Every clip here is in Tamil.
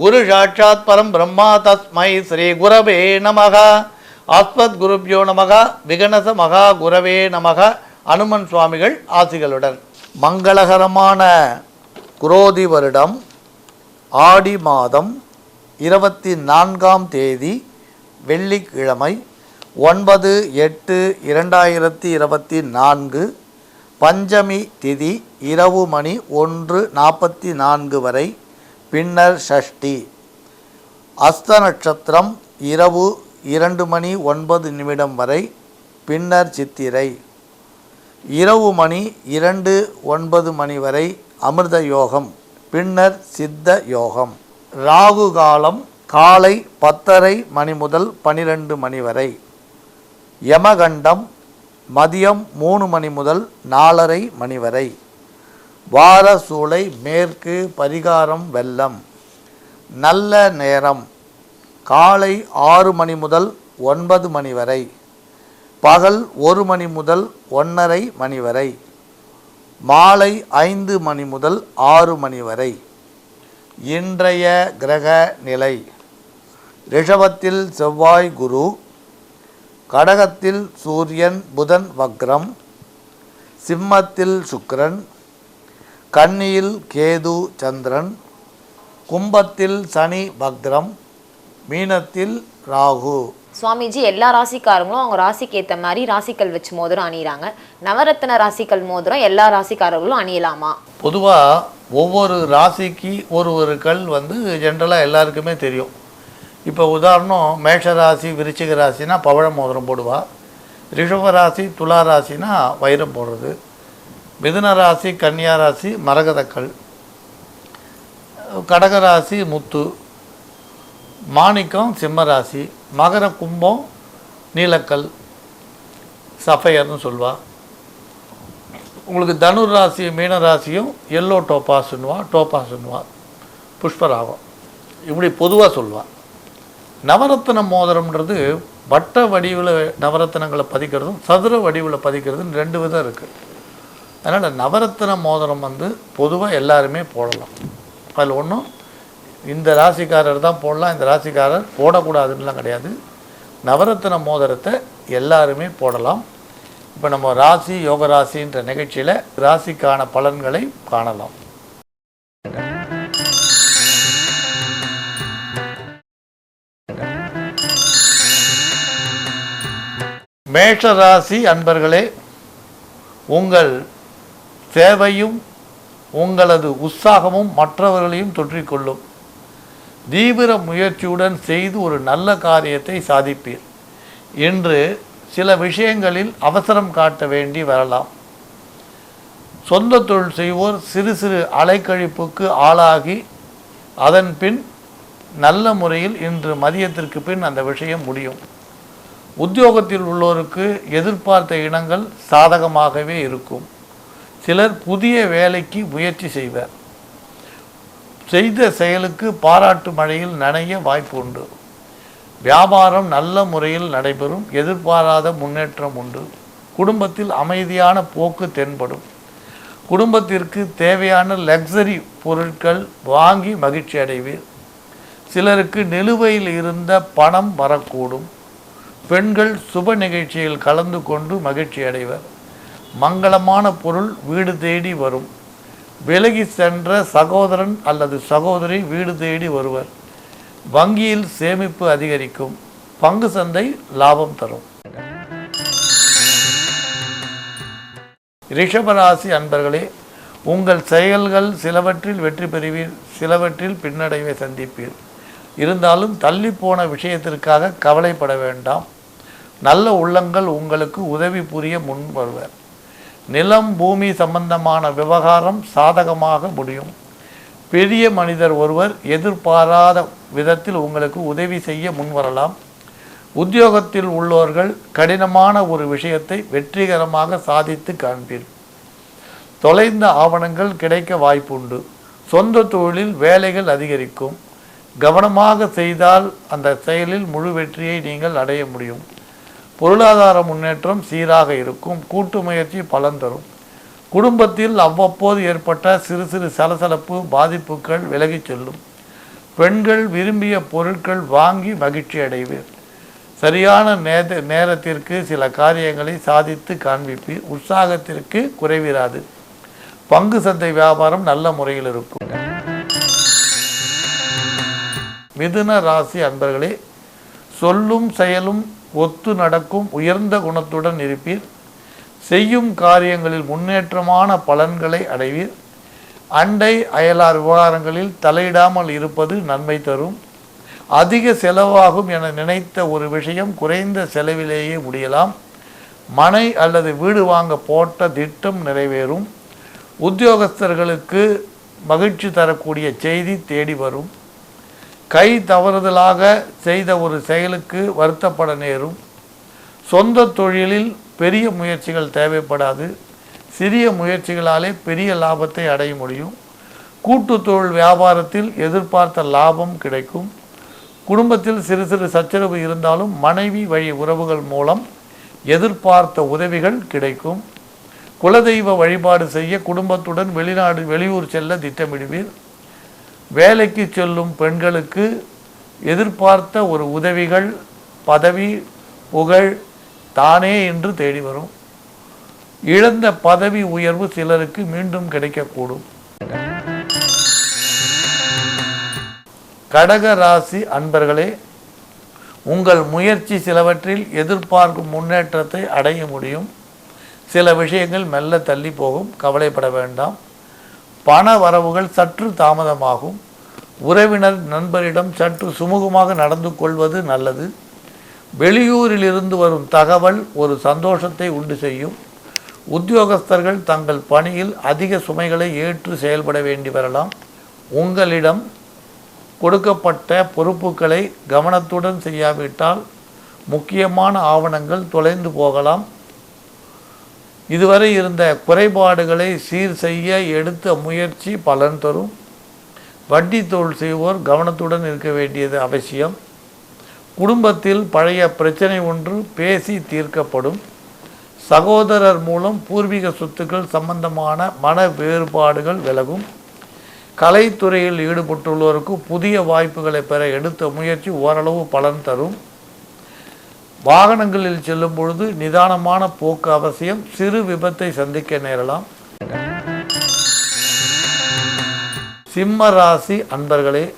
குரு சாட்சாத் பரம் பிரம்மா தஸ்மை ஸ்ரீ குரவே நமக. ஆஸ்மத் குருப்யோ நமக விகணச மகா குரவே நமக. அனுமன் சுவாமிகள் ஆசிகளுடன். மங்களகரமான குரோதி வருடம் ஆடி மாதம் இருபத்தி நான்காம் தேதி வெள்ளிக்கிழமை ஒன்பது எட்டு இரண்டாயிரத்தி இருபத்தி நான்கு பஞ்சமி திதி இரவு மணி ஒன்று நாற்பத்தி நான்கு வரை பின்னர் ஷஷ்டி. அஸ்த நட்சத்திரம் இரவு இரண்டு மணி ஒன்பது நிமிடம் வரை பின்னர் சித்திரை. இரவு மணி இரண்டு ஒன்பது மணி வரை அமிர்த யோகம் பின்னர் சித்த யோகம். ராகு காலம் காலை பத்தரை மணி முதல் பனிரெண்டு மணி வரை. யமகண்டம் மதியம் மூணு மணி முதல் நாலரை மணி வரை. வார சூளை மேற்கு பரிகாரம் வெள்ளம். நல்ல நேரம். காலை ஆறு மணி முதல் ஒன்பது மணி வரை. பகல் ஒரு மணி முதல் ஒன்றரை மணி வரை. மாலை ஐந்து மணி முதல் ஆறு மணி வரை. இன்றைய கிரக நிலை. ரிஷபத்தில் செவ்வாய் குரு. கடகத்தில் சூரியன் புதன் வக்ரம். சிம்மத்தில் சுக்கிரன். கன்னியில் கேது சந்திரன் கும்பத்தில் சனி பக்ரம் மீனத்தில் ராகு. சுவாமிஜி எல்லா ராசிக்காரங்களும் அவங்க ராசிக்கு ஏற்ற மாதிரி ராசிக்கல் வச்சு மோதிரம் அணியிறாங்க. நவரத்ன ராசிக்கல் மோதிரம் எல்லா ராசிக்காரர்களும் அணியலாமா? பொதுவாக ஒவ்வொரு ராசிக்கு ஒரு ஒரு கல் வந்து ஜென்ரலாக எல்லாருக்குமே தெரியும். இப்போ உதாரணம் மேஷ ராசி விருச்சிக ராசினா பவழ மோதிரம் போடுவா. ரிஷப ராசி துலா ராசினா வைரம் போடுறது. மிதுன ராசி கன்னியா ராசி மரகதக்கல் கடகராசி முத்து. மாணிக்கம் சிம்மராசி. மகர கும்பம் நீலக்கல். சஃபையர்னு சொல்வா. உங்களுக்கு தனுர் ராசி மீன ராசியும் எல்லோ டோப்பாஸ்ன்னுவா டோப்பாஸ்ன்னுவா. புஷ்பராகம். இப்படி பொதுவாக சொல்லுவா நவரத்ன மோதிரம்ன்றது வட்ட வடிவில் நவரத்னங்களை பதிக்கிறதும் சதுர வடிவில் பதிக்கிறதும் ரெண்டு விதம் இருக்குது அதனால் நவரத்ன மோதிரம் வந்து பொதுவாக எல்லாருமே போடலாம். அதில் ஒன்றும் இந்த ராசிக்காரர் தான் போடலாம் இந்த ராசிக்காரர் போடக்கூடாதுன்னுலாம் கிடையாது. நவரத்ன மோதிரத்தை எல்லாருமே போடலாம். இப்போ நம்ம ராசி யோக ராசின்ற நிகழ்ச்சியில் ராசிக்கான பலன்களை காணலாம். மேஷ ராசி அன்பர்களே உங்கள் சேவையும் உங்களது உற்சாகமும் மற்றவர்களையும் தொற்றிக்கொள்ளும். தீவிர முயற்சியுடன் செய்து ஒரு நல்ல காரியத்தை சாதிப்பீர். இன்று சில விஷயங்களில் அவசரம் காட்ட வேண்டி வரலாம். சொந்த தொழில் செய்வோர் சிறு சிறு அலைக்கழிப்புக்கு ஆளாகி அதன் பின் நல்ல முறையில் இன்று மதியத்திற்கு பின் அந்த விஷயம் முடியும். உத்தியோகத்தில் உள்ளோருக்கு எதிர்பார்த்த இனங்கள் சாதகமாகவே இருக்கும். சிலர் புதிய வேலைக்கு முயற்சி செய்வர். செய்த செயலுக்கு பாராட்டு மழையில் நனைய வாய்ப்பு உண்டு வியாபாரம் நல்ல முறையில் நடைபெறும் எதிர்பாராத முன்னேற்றம் உண்டு. குடும்பத்தில் அமைதியான போக்கு தென்படும். குடும்பத்திற்கு தேவையான லக்ஸரி பொருட்கள் வாங்கி மகிழ்ச்சி அடைவீர். சிலருக்கு நிலுவையில் இருந்த பணம் வரக்கூடும். பெண்கள் சுப நிகழ்ச்சியில் கலந்து கொண்டு மகிழ்ச்சி அடைவர். மங்களமான பொருள் வீடு தேடி வரும். விலகி சென்ற சகோதரன் அல்லது சகோதரி வீடு தேடி வருவர். வங்கியில் சேமிப்பு அதிகரிக்கும். பங்கு சந்தை லாபம் தரும். ரிஷபராசி அன்பர்களே உங்கள் செயல்கள் சிலவற்றில் வெற்றி பெறுவீர் சிலவற்றில் பின்னடைவை சந்திப்பீர். இருந்தாலும் தள்ளிப்போன விஷயத்திற்காக கவலைப்பட வேண்டாம். நல்ல உள்ளங்கள் உங்களுக்கு உதவி புரிய முன் வருவர். நிலம் பூமி சம்பந்தமான விவகாரம் சாதகமாக முடியும். பெரிய மனிதர் ஒருவர் எதிர்பாராத விதத்தில் உங்களுக்கு உதவி செய்ய முன்வரலாம். உத்தியோகத்தில் உள்ளவர்கள் கடினமான ஒரு விஷயத்தை வெற்றிகரமாக சாதித்து காண்பீர். தொலைந்த ஆவணங்கள் கிடைக்க வாய்ப்புண்டு. சொந்த தொழிலில் வேலைகள் அதிகரிக்கும். கவனமாக செய்தால் அந்த செயலில் முழு வெற்றியை நீங்கள் அடைய முடியும். பொருளாதார முன்னேற்றம் சீராக இருக்கும். கூட்டு முயற்சி பலன் தரும். குடும்பத்தில் அவ்வப்போது ஏற்பட்ட சிறு சிறு சலசலப்பு பாதிப்புகள் விலகிச் செல்லும். பெண்கள் விரும்பிய பொருட்கள் வாங்கி மகிழ்ச்சி அடைவீர். சரியான நேர நேரத்திற்கு சில காரியங்களை சாதித்து காண்பிப்பீர். உற்சாகத்திற்கு குறைவிராது. பங்கு சந்தை வியாபாரம் நல்ல முறையில் இருக்கும். மிதுன ராசி அன்பர்களே சொல்லும் செயலும் ஒத்து நடக்கும் உயர்ந்த குணத்துடன் இருப்பீர். செய்யும் காரியங்களில் முன்னேற்றமான பலன்களை அடைவீர். அண்டை அயலார் விவகாரங்களில் தலையிடாமல் இருப்பது நன்மை தரும். அதிக செலவாகும் என நினைத்த ஒரு விஷயம் குறைந்த செலவிலேயே முடியலாம். மனை அல்லது வீடு வாங்க போட்ட திட்டம் நிறைவேறும். உத்தியோகஸ்தர்களுக்கு மகிழ்ச்சி தரக்கூடிய செய்தி தேடி வரும். கை தவறுதலாக செய்த ஒரு செயலுக்கு வருத்தப்பட நேரும். சொந்த தொழிலில் பெரிய முயற்சிகள் தேவைப்படாது. சிறிய முயற்சிகளாலே பெரிய லாபத்தை அடைய முடியும். கூட்டு தொழில் வியாபாரத்தில் எதிர்பார்த்த லாபம் கிடைக்கும். குடும்பத்தில் சிறு சிறு சச்சரவு இருந்தாலும் மனைவி வழி உறவுகள் மூலம் எதிர்பார்த்த உதவிகள் கிடைக்கும். குலதெய்வ வழிபாடு செய்ய குடும்பத்துடன் வெளிநாடு வெளியூர் செல்ல திட்டமிடுவீர். வேலைக்கு செல்லும் பெண்களுக்கு எதிர்பார்த்த ஒரு உதவிகள் பதவி புகழ் தானே என்று தேடி வரும். இழந்த பதவி உயர்வு சிலருக்கு மீண்டும் கிடைக்கக்கூடும். கடக ராசி அன்பர்களே உங்கள் முயற்சி சிலவற்றில் எதிர்பார்க்கும் முன்னேற்றத்தை அடைய முடியும். சில விஷயங்கள் மெல்ல தள்ளி போகும். கவலைப்பட வேண்டாம். பண வரவுகள் சற்று தாமதமாகும். உறவினர் நண்பரிடம் சற்று சுமூகமாக நடந்து கொள்வது நல்லது. வெளியூரில் இருந்து வரும் தகவல் ஒரு சந்தோஷத்தை உண்டு செய்யும். உத்தியோகஸ்தர்கள் தங்கள் பணியில் அதிக சுமைகளை ஏற்று செயல்பட வேண்டி வரலாம். உங்களிடம் கொடுக்கப்பட்ட பொறுப்புகளை கவனத்துடன் செய்யாவிட்டால் முக்கியமான ஆவணங்கள் தொலைந்து போகலாம். இதுவரை இருந்த குறைபாடுகளை சீர் செய்ய எடுத்த முயற்சி பலன் தரும். வட்டி தொழில் செய்வோர் கவனத்துடன் இருக்க வேண்டியது அவசியம். குடும்பத்தில் பழைய பிரச்சனை ஒன்று பேசி தீர்க்கப்படும். சகோதரர் மூலம் பூர்வீக சொத்துக்கள் சம்பந்தமான மன வேறுபாடுகள் விலகும். கலைத்துறையில் ஈடுபட்டுள்ளோருக்கு புதிய வாய்ப்புகளை பெற எடுத்த முயற்சி ஓரளவு பலன் தரும். வாகனங்களில் செல்லும் பொழுது நிதானமான போக்கு அவசியம். சிறு விபத்தை சந்திக்க நேரலாம். சிம்ம ராசி அன்பர்களே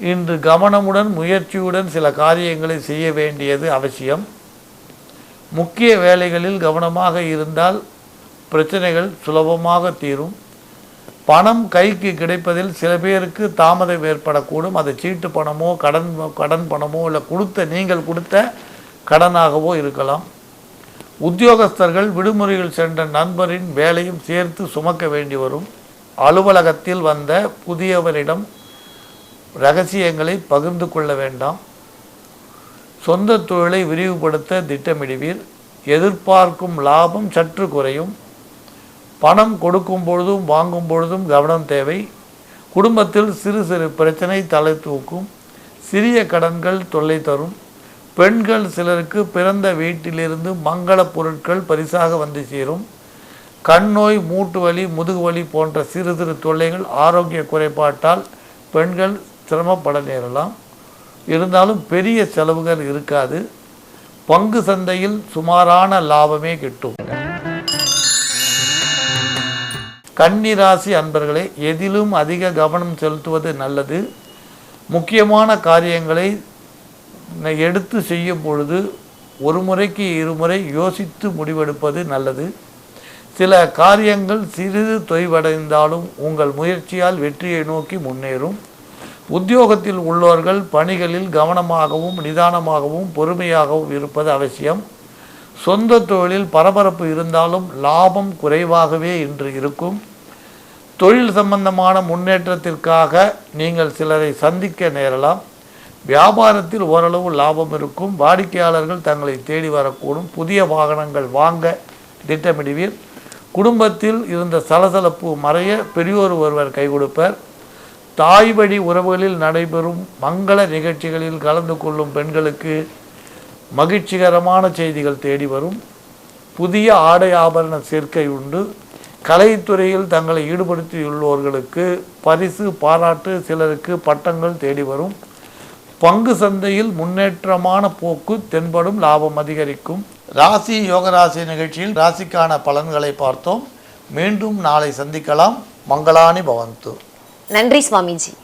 இன்று கவனமுடன் முயற்சியுடன் சில காரியங்களை செய்ய வேண்டியது அவசியம். முக்கிய வேலைகளில் கவனமாக இருந்தால் பிரச்சனைகள் சுலபமாக தீரும். பணம் கைக்கு கிடைப்பதில் சில பேருக்கு தாமதம் ஏற்படக்கூடும். அது சீட்டு பணமோ கடன் கடன் பணமோ இல்லை கொடுத்த நீங்கள் கொடுத்த கடனாகவோ இருக்கலாம். உத்தியோகஸ்தர்கள் விடுமுறையில் சென்ற நண்பரின் வேலையும் சேர்த்து சுமக்க வேண்டி வரும். அலுவலகத்தில் வந்த புதியவரிடம் ரகசியங்களை பகிர்ந்து கொள்ள வேண்டாம். சொந்த தொழிலை விரிவுபடுத்த திட்டமிடுவீர். எதிர்பார்க்கும் லாபம் சற்று குறையும். பணம் கொடுக்கும் பொழுதும் வாங்கும் பொழுதும் கவனம் தேவை. குடும்பத்தில் சிறு சிறு பிரச்சனை தலை தூக்கும். சிறிய கடன்கள் தொல்லை தரும். பெண்கள் சிலருக்கு பிறந்த வீட்டிலிருந்து மங்கள பொருட்கள் பரிசாக வந்து சேரும். கண் நோய் மூட்டு வலி முதுகு வலி போன்ற சிறு சிறு தொல்லைகள் ஆரோக்கிய குறைபாட்டால் பெண்கள் சிரமப்பட நேரலாம். இருந்தாலும் பெரிய செலவுகள் இருக்காது. பங்கு சந்தையில் சுமாரான லாபமே கிட்டும். கன்னிராசி அன்பர்களே எதிலும் அதிக கவனம் செலுத்துவது நல்லது. முக்கியமான காரியங்களை ந- எடுத்து செய்யும் பொழுது ஒரு முறைக்கு இருமுறை யோசித்து முடிவெடுப்பது நல்லது. சில காரியங்கள் சிறிது தொய்வடைந்தாலும் உங்கள் முயற்சியால் வெற்றியை நோக்கி முன்னேறும். உத்தியோகத்தில் உள்ளவர்கள் பணிகளில் கவனமாகவும் நிதானமாகவும் பொறுமையாகவும் இருப்பது அவசியம். சொந்த தொழிலில் பரபரப்பு இருந்தாலும் லாபம் குறைவாகவே இன்று இருக்கும். தொழில் சம்பந்தமான முன்னேற்றத்திற்காக நீங்கள் சிலரை சந்திக்க நேரலாம். வியாபாரத்தில் ஓரளவு லாபம் இருக்கும். வாடிக்கையாளர்கள் தங்களை தேடி வரக்கூடும். புதிய வாகனங்கள் வாங்க திட்டமிடுவீர். குடும்பத்தில் இருந்த சலசலப்பு மறைய பெரியோர் ஒருவர் கை கொடுப்பர். தாய் வழி உறவுகளில் நடைபெறும் மங்கள நிகழ்ச்சிகளில் கலந்து கொள்ளும் பெண்களுக்கு மகிழ்ச்சிகரமான செய்திகள் தேடி வரும். புதிய ஆடை ஆபரண சேர்க்கை உண்டு. கலைத்துறையில் தங்களை ஈடுபடுத்தியுள்ளவர்களுக்கு பரிசு பாராட்டு சிலருக்கு பட்டங்கள் தேடி வரும். பங்கு சந்தையில் முன்னேற்றமான போக்கு தென்படும் லாபம் அதிகரிக்கும். ராசி யோகராசி நிகழ்ச்சியில் ராசிக்கான பலன்களை பார்த்தோம். மீண்டும் நாளை சந்திக்கலாம். மங்களானி பவந்து. நன்றி சுவாமிஜி.